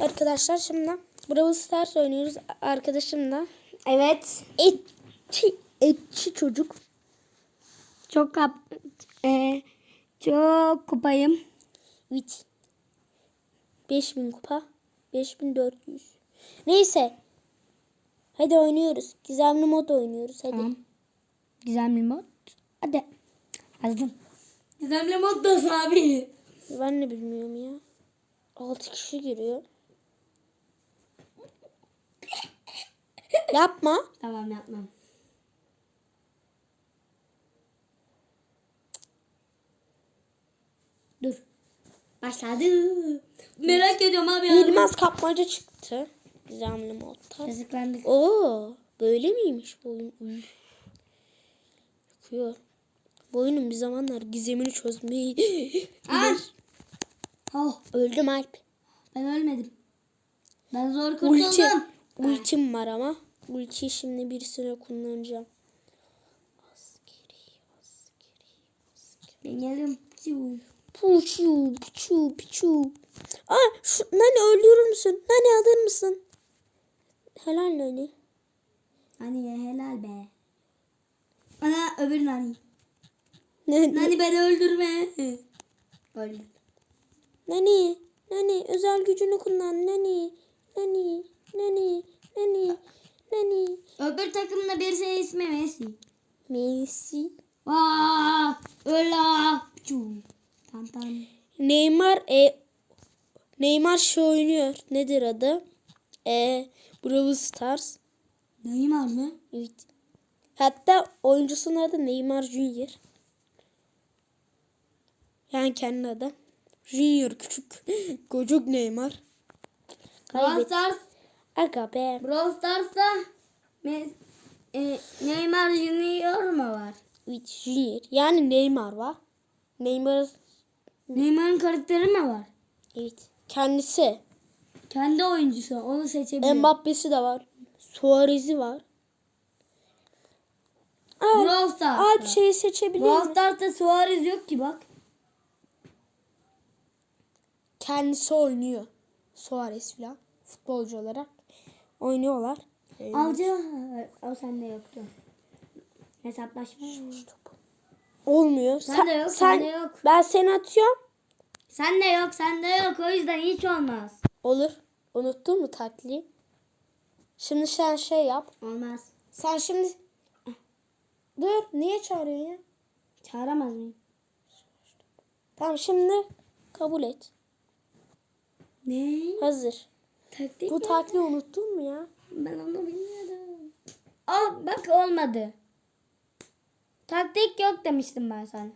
Arkadaşlar şimdi Brawl Stars oynuyoruz arkadaşımla. Evet. Etçi, etçi çocuk. Çok kap e, çok kupayım. Evet. 5000 kupa. 5400. Neyse. Hadi oynuyoruz. Gizemli mod oynuyoruz. Hadi. Tamam. Gizemli mod. Hadi. Yazdım. Gizemli mod da abi. Ben ne bilmiyorum ya. 6 kişi giriyor. Yapma. Tamam yapmam. Dur. Başladı. Merak ediyorum abi. Bilmez kapmaca çıktı. Gizemli modda. Yazıklandık. Oo, böyle miymiş bu oyun? Üf. Yakıyor. Bu oyunun bir zamanlar gizemini çözmeyi... Aa! Oh, Öldüm Alp. ben ölmedim. Ben zor kurtuldum. Ultim var ama. Ultiyi şimdi birisine kullanacağım. Askeri, askeri, askeri. Piu. Puçu, puçu, puçu. Aa, şu Nani öldürür müsün? Nani alır mısın? Helal Nani. Hani ya helal be. Ana öbür nani. Nani. Nani beni öldürme. Öldüm. Nani. Nani. Özel gücünü kullan. Nani. Nani. Nani. Nani. Nani. Öbür takımda bir şey ismi Messi. Messi. Vaa! Öla! Tam tam. Neymar e Neymar şey oynuyor. Nedir adı? E Brawl Stars. Neymar mı? Evet. Hatta oyuncusunun adı Neymar Junior. Yani kendi adı. Junior küçük. Çocuk Neymar. Brawl. Stars. Aga be. Brawl Stars'ta e, Neymar Junior mu var? Evet Junior. Yani Neymar var. Neymar Neymar'ın karakteri mi var? evet. Kendisi. Kendi oyuncusu. Onu seçebiliyor. Mbappe'si de var. Suarez'i var. Alp, Brawl Stars'ta. Alp şeyi seçebilir Brawl? Stars'ta Suarez yok ki bak. Kendisi oynuyor. Suarez falan. Futbolcu olarak. Oynuyorlar. Avcı. O sende yoktu. Hesaplaşma. Olmuyor. Sende yok, sen, sende yok. Ben seni atıyorum. Sende yok, sende yok. O yüzden hiç olmaz. Olur. Unuttun mu takliyi? Şimdi sen şey yap. Olmaz. Sen şimdi... Dur. Niye çağırıyorsun ya? Çağıramaz mıyım? Tamam şimdi kabul et. Ne? Hazır. Taktik Bu mi? takliyi unuttun mu ya? Ben onu bilmiyorum. Aa bak olmadı. Taktik yok demiştim ben sana.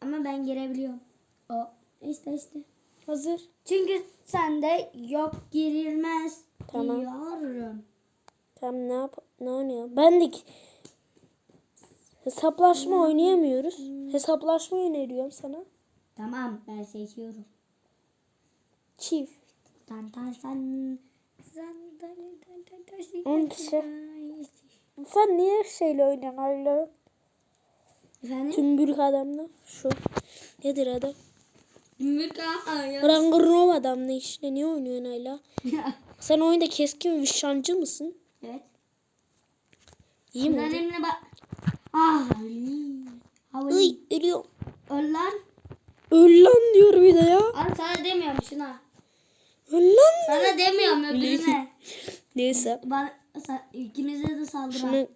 Ama ben girebiliyorum. O işte işte. Hazır. Çünkü sende yok girilmez Tamam. diyorum. Tamam ne yap ne oynuyor? Ben de hesaplaşma oynayamıyoruz. Hesaplaşma öneriyorum sana. Tamam ben seçiyorum. Çift. Tan san. san tan tan tan tan san- On kişi. Sen niye şeyle oynuyorsun hala? Efendim? Tümbürük adamla. Şu. Nedir adam? Mürka ya. Rangırnov adamla işte. Niye oynuyorsun hala? Sen oyunda keskin nişancı mısın? evet. İyi mi? Benimle bak. Ah. Iy ölüyorum. Öl lan. Öl lan diyor bir de ya. Abi sana demiyorum şuna. Lan. Sana demiyorum öbürüne. Neyse. Bana, ikimize de saldıran. Şunu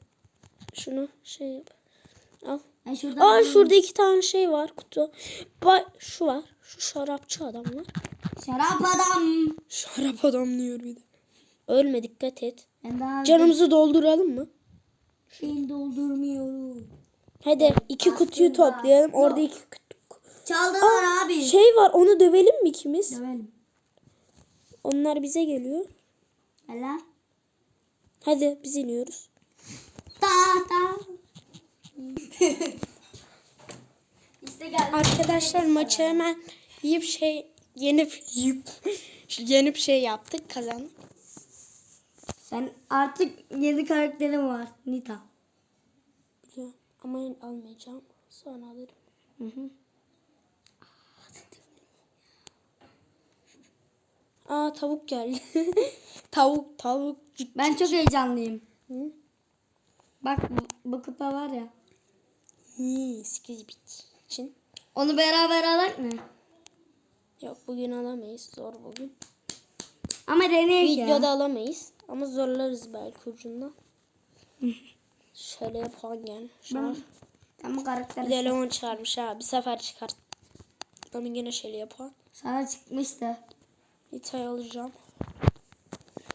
şunu şey yap. Al. Ay şurada Aa şurada iki tane şey var kutu. Bak şu var. Şu şarapçı adam var. Şarap adam. Şarap adam diyor bir de. Ölme dikkat et. Ben Canımızı dolduralım mı? şeyini doldurmuyorum. Hadi iki kutuyu toplayalım. Orada iki kutu. Çaldılar abi. Şey var onu dövelim mi ikimiz? Dövelim. Onlar bize geliyor. Hala. Hadi biz iniyoruz. Ta ta. işte. Arkadaşlar maçı hemen yiyip şey yenip yiyip yenip şey yaptık kazandık. Sen artık yeni karakterin var. Nita. Biliyorum. Ama almayacağım. Sonra alırım. Hı hı. Aa tavuk geldi. tavuk tavuk. Ben çok heyecanlıyım. Hı? Bak bu, bu kupa var ya. Hmm, 8 bit için. Onu beraber alak mı? Yok bugün alamayız. Zor bugün. Ama deneyek Videoda ya. alamayız. Ama zorlarız belki ucundan. Şöyle yapan gel. Şöyle. Ben bu karakteri Bir de Leon çıkarmış ha. Bir sefer çıkart. Ama yine şöyle yapan. sana çıkmıştı. Nita'yı alacağım.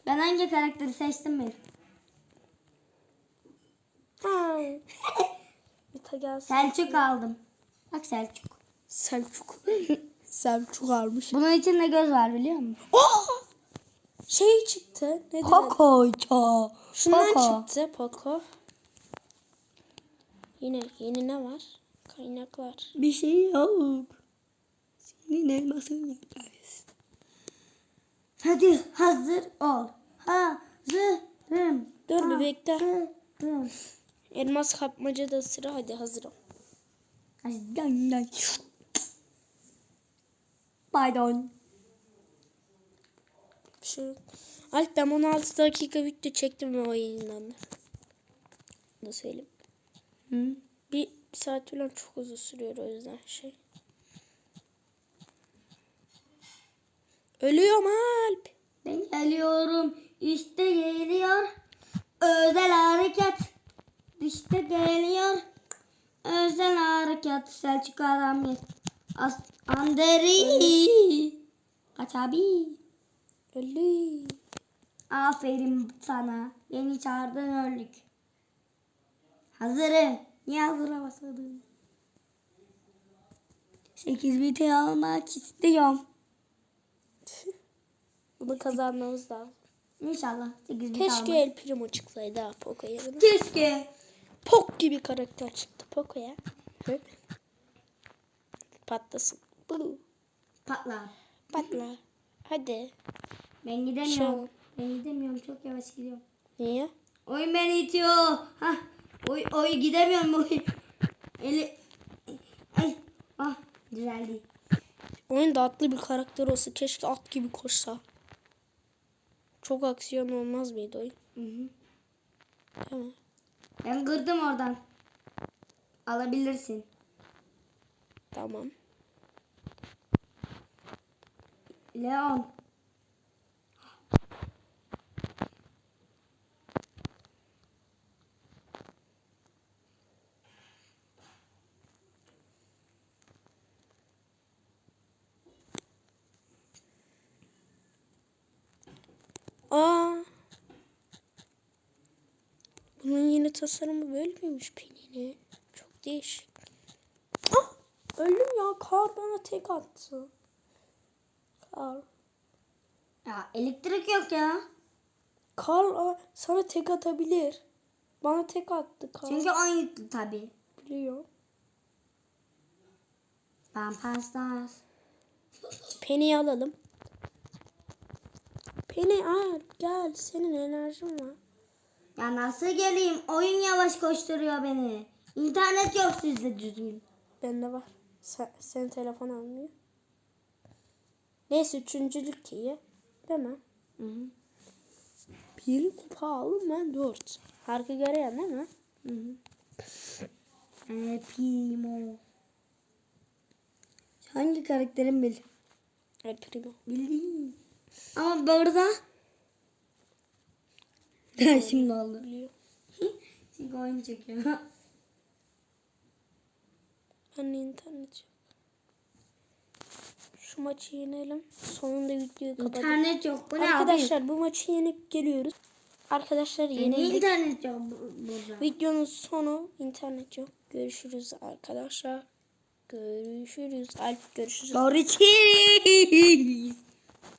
Ben hangi karakteri seçtim mi? Nita gelsin. Selçuk aldım. Bak Selçuk. Selçuk. Selçuk almış. Bunun içinde göz var biliyor musun? Oh! Şey çıktı. Ne Kokoça. Şundan Poco. çıktı Poco. Yine yeni ne var? Kaynaklar. Bir şey yok. Senin elmasın yaparız. Hadi hazır ol. Hazırım. Dur bir bekle. Hazırım. Elmas kapmaca da sıra hadi hazırım. Hazırım. Pardon. Şu Alp ben 16 dakika video çektim ve o yayınlandı. Bunu söyleyeyim. Hı? Bir saat falan çok uzun sürüyor o yüzden şey. Ölüyorum Alp. Ben geliyorum. İşte geliyor. Özel hareket. İşte geliyor. Özel hareket. Selçuk. As Anderi. Kaç abi. Ölü. Aferin sana. Beni çağırdın öldük. Hazırım. Niye hazıra basadın? 8 biti almak istiyorum. Bunu kazanmamız lazım. İnşallah 8 biti Keşke almak. El Primo çıksaydı ha Poco yerine. Keşke. Pok gibi karakter çıktı Poco'ya. Patlasın. Bulu. Patlar. Patla. Hadi. Ben gidemiyorum. Şu- Ben gidemiyorum. Çok yavaş gidiyorum. Niye? Oyun beni itiyor. Hah. Oy, oy gidemiyorum oy. Eli. Ay. Ah düzeldi. Oyunda atlı bir karakter olsa keşke at gibi koşsa. Çok aksiyon olmaz mıydı oyun? Hı hı. Mi? Ben kırdım oradan. Alabilirsin. Tamam. Leon. Aa. Bunun yeni tasarımı böyle miymiş Pelin'in? Çok değişik. Ah! Öldüm ya. Kar bana tek attı. Kar. Ya elektrik yok ya. Kar sana tek atabilir. Bana tek attı Kar. Çünkü oyun yüklü tabi. Biliyor. Ben pastas. Penny'i alalım. Penny al gel. Senin enerjin var. Ya nasıl geleyim? Oyun yavaş koşturuyor beni. İnternet yok sizde düzgün. Bende var. Sen, senin telefon almıyor. Neyse üçüncülük iyi. Değil mi? Hı hı. Bir kupa aldım ben dört. Harika göreyen değil mi? Hı hı. Ee, Primo. Hangi karakterin bil? El Primo. Bildim. Ama burada Ha, şimdi oldu. Biliyor. Çünkü oyun çekiyor. Ben de internet yok. Şu maçı yenelim. Sonunda videoyu kapatalım. İnternet yok. Bu ne abi? Arkadaşlar bu maçı yenip geliyoruz. Arkadaşlar Niye yenildik. internet yok bu- burada? Videonun sonu internet yok. Görüşürüz arkadaşlar. Görüşürüz. Alp görüşürüz. Görüşürüz.